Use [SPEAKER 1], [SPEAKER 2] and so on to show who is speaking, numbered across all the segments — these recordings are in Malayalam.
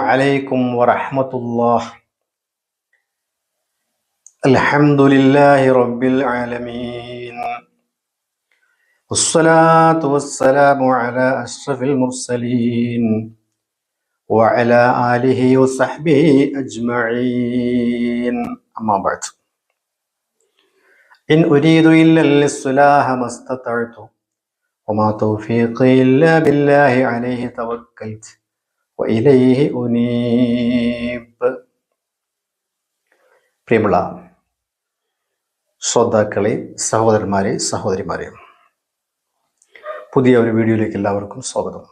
[SPEAKER 1] عليكم ورحمة الله. الحمد لله رب العالمين. والصلاة والسلام على أشرف المرسلين وعلى آله وصحبه أجمعين. أما بعد. إن أريد إلا الإصلاح ما استطعت وما توفيقي إلا بالله عليه توكلت. ഇലൈഹി ഉനീബ്. പ്രിയമുള്ള ശ്രോതാക്കളെ സഹോദരന്മാരെ സഹോദരിമാരെ പുതിയ ഒരു വീഡിയോയിലേക്ക് എല്ലാവർക്കും സ്വാഗതം.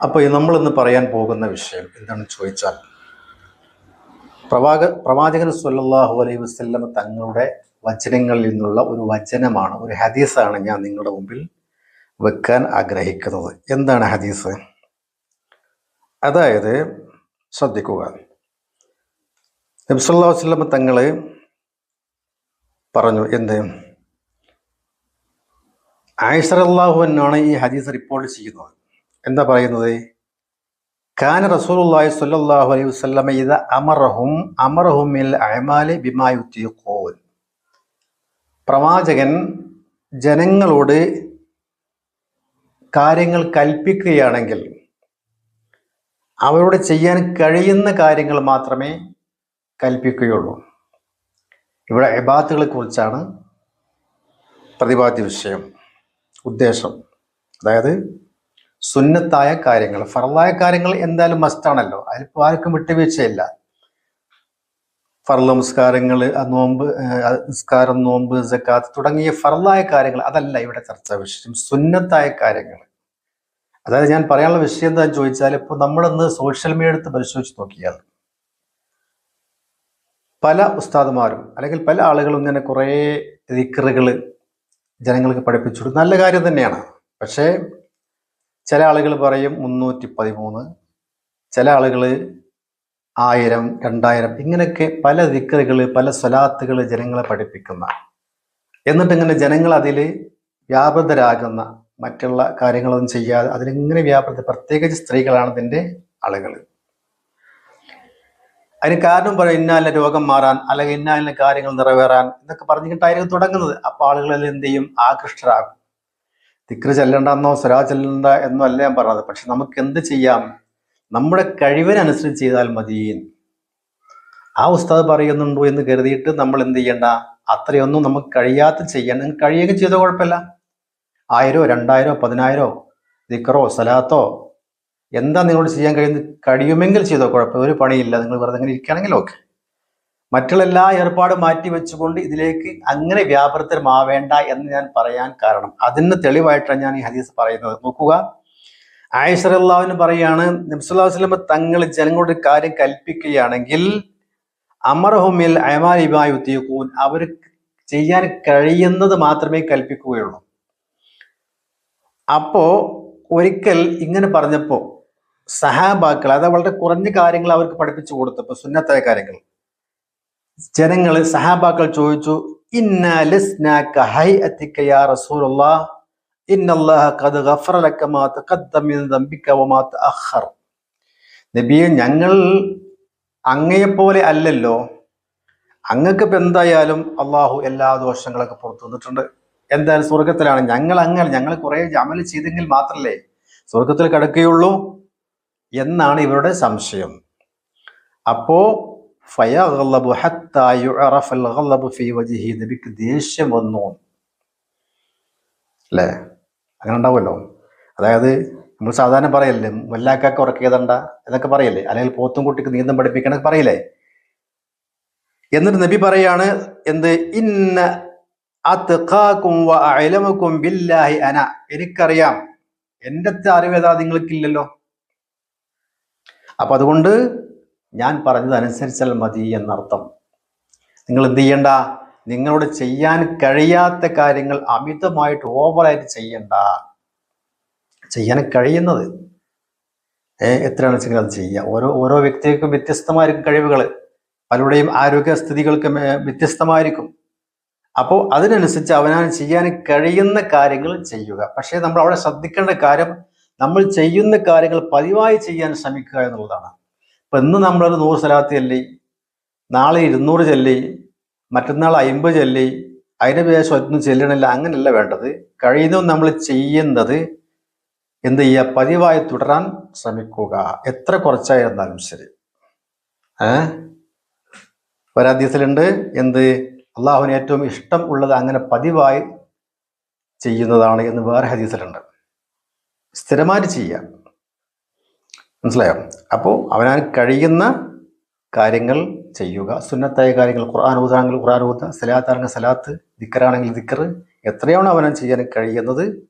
[SPEAKER 1] അപ്പോൾ നമ്മളിന്ന് പറയാൻ പോകുന്ന വിഷയം എന്താണെന്ന് ചോദിച്ചാൽ പ്രവാക പ്രവാചകൻ സല്ലാഹു അലൈഹി വസ്ല്ലം തങ്ങളുടെ വചനങ്ങളിൽ നിന്നുള്ള ഒരു വചനമാണ് ഒരു ഹദീസാണ് ഞാൻ നിങ്ങളുടെ മുമ്പിൽ വെക്കാൻ ആഗ്രഹിക്കുന്നത്. എന്താണ് ഹദീസ്? അതായത് ശ്രദ്ധിക്കുക. നബി തങ്ങളെ പറഞ്ഞു എന്ത്? ആയിഷറല്ലാഹു എന്നാണ് ഈ ഹദീസ് റിപ്പോർട്ട് ചെയ്യുന്നത്. എന്താ പറയുന്നത്? കാന റസൂലുള്ളാഹി സ്വല്ലല്ലാഹു അലൈഹി വസ്ലമ ഇദ അമറഹും അമറഹും മിൽ അഅമാലി ബിമാ പ്രവാചകൻ ജനങ്ങളോട് കാര്യങ്ങൾ കൽപ്പിക്കുകയാണെങ്കിൽ അവരോട് ചെയ്യാൻ കഴിയുന്ന കാര്യങ്ങൾ മാത്രമേ കൽപ്പിക്കുകയുള്ളൂ. ഇവിടെ എബാത്തുകളെ കുറിച്ചാണ് പ്രതിപാദ്യ വിഷയം ഉദ്ദേശം. അതായത് സുന്നത്തായ കാര്യങ്ങൾ ഫറലായ കാര്യങ്ങൾ എന്തായാലും മസ്റ്റാണല്ലോ അതിലിപ്പോൾ ആർക്കും വിട്ടുവീഴ്ചയില്ല. ഫറല നമസ്കാരങ്ങൾ നോമ്പ് നിസ്കാരം നോമ്പ് ജക്കാത്ത് തുടങ്ങിയ ഫറലായ കാര്യങ്ങൾ അതല്ല ഇവിടെ ചർച്ചാ വിഷയം. സുന്നത്തായ കാര്യങ്ങൾ. അതായത് ഞാൻ പറയാനുള്ള വിഷയം എന്താണെന്ന് ചോദിച്ചാൽ ഇപ്പോൾ നമ്മളൊന്ന് സോഷ്യൽ മീഡിയ എടുത്ത് പരിശോധിച്ച് നോക്കിയാൽ പല ഉസ്താദുമാരും അല്ലെങ്കിൽ പല ആളുകളും ഇങ്ങനെ കുറേ ദിക്കറുകൾ ജനങ്ങൾക്ക് പഠിപ്പിച്ചു. നല്ല കാര്യം തന്നെയാണ് പക്ഷേ ചില ആളുകൾ പറയും മുന്നൂറ്റി പതിമൂന്ന് ചില ആളുകൾ ആയിരം രണ്ടായിരം ഇങ്ങനെയൊക്കെ പല ദിക്കറുകൾ പല സ്വലാത്തുകൾ ജനങ്ങളെ പഠിപ്പിക്കുന്ന എന്നിട്ട് ഇങ്ങനെ ജനങ്ങൾ അതിൽ വ്യാപൃതരാകുന്ന മറ്റുള്ള കാര്യങ്ങളൊന്നും ചെയ്യാതെ അതിലിങ്ങനെ വ്യാപൃത പ്രത്യേകിച്ച് സ്ത്രീകളാണ് ഇതിന്റെ ആളുകൾ അതിന് കാരണം പറയും ഇന്നാലിന രോഗം മാറാൻ അല്ലെങ്കിൽ ഇന്നാലിന കാര്യങ്ങൾ നിറവേറാൻ എന്നൊക്കെ പറഞ്ഞിട്ടായിരിക്കും തുടങ്ങുന്നത്. അപ്പോൾ ആളുകളിൽ എന്ത് ചെയ്യും? ആകൃഷ്ടരാകും. തിക്ര ചെല്ലണ്ടെന്നോ സ്വരാ ചെല്ലണ്ട എന്നോ അല്ല ഞാൻ പറഞ്ഞത്. പക്ഷെ നമുക്ക് എന്ത് ചെയ്യാം? നമ്മുടെ കഴിവിനനുസരിച്ച് ചെയ്താൽ മതി. ആ ഉസ്താദ് പറയുന്നുണ്ടോ എന്ന് കരുതിയിട്ട് നമ്മൾ എന്ത് ചെയ്യണ്ട? അത്രയൊന്നും നമുക്ക് കഴിയാത്ത ചെയ്യാൻ. കഴിയുകയും ചെയ്തോ കുഴപ്പമില്ല. ആയിരോ രണ്ടായിരോ പതിനായിരോ ദിക്കറോ സലാത്തോ എന്താ നിങ്ങളോട് ചെയ്യാൻ കഴിയുന്ന കഴിയുമെങ്കിൽ ചെയ്തോ കുഴപ്പം ഒരു പണിയില്ല. നിങ്ങൾ വെറുതെ ഇങ്ങനെ ഇരിക്കുകയാണെങ്കിൽ ഓക്കെ. മറ്റുള്ള എല്ലാ ഏർപ്പാടും മാറ്റി വെച്ചുകൊണ്ട് ഇതിലേക്ക് അങ്ങനെ വ്യാപൃതമാവേണ്ട എന്ന് ഞാൻ പറയാൻ കാരണം. അതിന് തെളിവായിട്ടാണ് ഞാൻ ഈ ഹദീസ് പറയുന്നത്. നോക്കുക. ആയിഷറല്ലാവിന് പറയാണ് നബ്സുല്ലാ വസ്ലമ തങ്ങൾ ജനങ്ങളുടെ കാര്യം കൽപ്പിക്കുകയാണെങ്കിൽ അമർഹുമിൽ അയമാലിബായുത്തീക്കൂൻ അവർ ചെയ്യാൻ കഴിയുന്നത് മാത്രമേ കൽപ്പിക്കുകയുള്ളൂ. അപ്പോ ഒരിക്കൽ ഇങ്ങനെ പറഞ്ഞപ്പോൾ സഹാബാക്കൾ അത് വളരെ കുറഞ്ഞ കാര്യങ്ങൾ അവർക്ക് പഠിപ്പിച്ചു കൊടുത്തപ്പോ സുന്നത്തായ കാര്യങ്ങൾ. ജനങ്ങൾ സഹാബാക്കൾ ചോദിച്ചു നബിയെ ഞങ്ങൾ അങ്ങയെപ്പോലെ അല്ലല്ലോ. അങ്ങക്ക് ഇപ്പൊ എന്തായാലും അള്ളാഹു എല്ലാ ദോഷങ്ങളൊക്കെ പുറത്തു വന്നിട്ടുണ്ട്. എന്തായാലും സ്വർഗത്തിലാണ് ഞങ്ങൾ അങ്ങനെ ഞങ്ങൾ കുറെ അമൽ ചെയ്തെങ്കിൽ മാത്രല്ലേ സ്വർഗത്തിൽ കിടക്കുകയുള്ളൂ എന്നാണ് ഇവരുടെ സംശയം. അപ്പോ ദേഷ്യം വന്നു. അല്ലേ? അങ്ങനെ ഉണ്ടാവുമല്ലോ. അതായത് നമ്മൾ സാധാരണ പറയല്ലേ മുല്ലാക്കാക്ക് ഉറക്കിയതണ്ട എന്നൊക്കെ പറയല്ലേ? അല്ലെങ്കിൽ പോത്തും കുട്ടിക്ക് നീന്തം പഠിപ്പിക്കണ പറയില്ലേ? എന്നിട്ട് നബി പറയാണ് എന്ത്? ഇന്ന അത്ഖാക്കും വ ബില്ലാഹി അന. എനിക്കറിയാം. എന്റെ അറിവേതാ നിങ്ങൾക്കില്ലല്ലോ? അപ്പൊ അതുകൊണ്ട് ഞാൻ പറഞ്ഞത് അനുസരിച്ചാൽ മതി എന്നർത്ഥം. നിങ്ങൾ എന്ത് ചെയ്യണ്ട? നിങ്ങളോട് ചെയ്യാൻ കഴിയാത്ത കാര്യങ്ങൾ അമിതമായിട്ട് ഓവറായിട്ട് ചെയ്യണ്ട. ചെയ്യാൻ കഴിയുന്നത്. എത്രയാണ് വെച്ചെങ്കിൽ അത് ചെയ്യുക. ഓരോ ഓരോ വ്യക്തികൾക്കും വ്യത്യസ്തമായിരിക്കും കഴിവുകൾ. പലരുടെയും ആരോഗ്യസ്ഥിതികൾക്കും വ്യത്യസ്തമായിരിക്കും. അപ്പോൾ അതിനനുസരിച്ച് അവനവന് ചെയ്യാൻ കഴിയുന്ന കാര്യങ്ങൾ ചെയ്യുക. പക്ഷേ നമ്മൾ അവിടെ ശ്രദ്ധിക്കേണ്ട കാര്യം നമ്മൾ ചെയ്യുന്ന കാര്യങ്ങൾ പതിവായി ചെയ്യാൻ ശ്രമിക്കുക എന്നുള്ളതാണ്. ഇപ്പൊ ഇന്ന് നമ്മളൊരു നൂറ് സ്ഥലത്ത് ചൊല്ലി നാളെ ഇരുന്നൂറ് ചൊല്ലി മറ്റന്നാൾ അയിമ്പത് ചൊല്ലി അതിന് ശേഷം ഒന്നും ചെല്ലണില്ല അങ്ങനെയല്ല വേണ്ടത്. കഴിയുന്നതും നമ്മൾ ചെയ്യുന്നത് എന്ത് ചെയ്യുക? പതിവായി തുടരാൻ ശ്രമിക്കുക. എത്ര കുറച്ചായിരുന്നാലും ശരി. ഏ? ഒരധ്യത്തിലുണ്ട് എന്ത്? അള്ളാഹുവിന് ഏറ്റവും ഇഷ്ടം ഉള്ളത് അങ്ങനെ പതിവായി ചെയ്യുന്നതാണ് എന്ന് വേറെ ഹദീസിലുണ്ട്. സ്ഥിരമായിട്ട് ചെയ്യാം മനസ്സിലായോ? അപ്പോൾ അവനാൻ കഴിയുന്ന കാര്യങ്ങൾ ചെയ്യുക. സുന്നത്തായ കാര്യങ്ങൾ ഖുർആൻ ഊതാണെങ്കിൽ ഖുർആൻ ഊത സലാത്താണെങ്കിൽ സലാത്ത് ദിക്കറാണെങ്കിൽ ദിക്കർ എത്രയാണോ അവനാൻ ചെയ്യാൻ കഴിയുന്നത്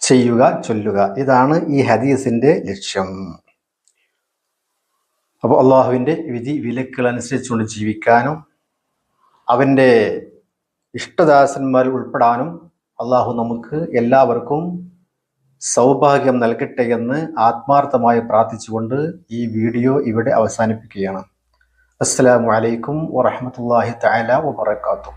[SPEAKER 1] ചെയ്യുക ചൊല്ലുക. ഇതാണ് ഈ ഹദീസിന്റെ ലക്ഷ്യം. അപ്പോൾ അള്ളാഹുവിന്റെ വിധി വിലക്കുകൾ അനുസരിച്ചുകൊണ്ട് ജീവിക്കാനും അവന്റെ ഇഷ്ടദാസന്മാരിൽ ഉൾപ്പെടാനും അള്ളാഹു നമുക്ക് എല്ലാവർക്കും സൗഭാഗ്യം നൽകട്ടെ എന്ന് ആത്മാർത്ഥമായി പ്രാർത്ഥിച്ചുകൊണ്ട് ഈ വീഡിയോ ഇവിടെ അവസാനിപ്പിക്കുകയാണ്. അസ്സാം വലൈക്കും വറഹമത്തല്ലാഹി തആല വബറകാതുഹു.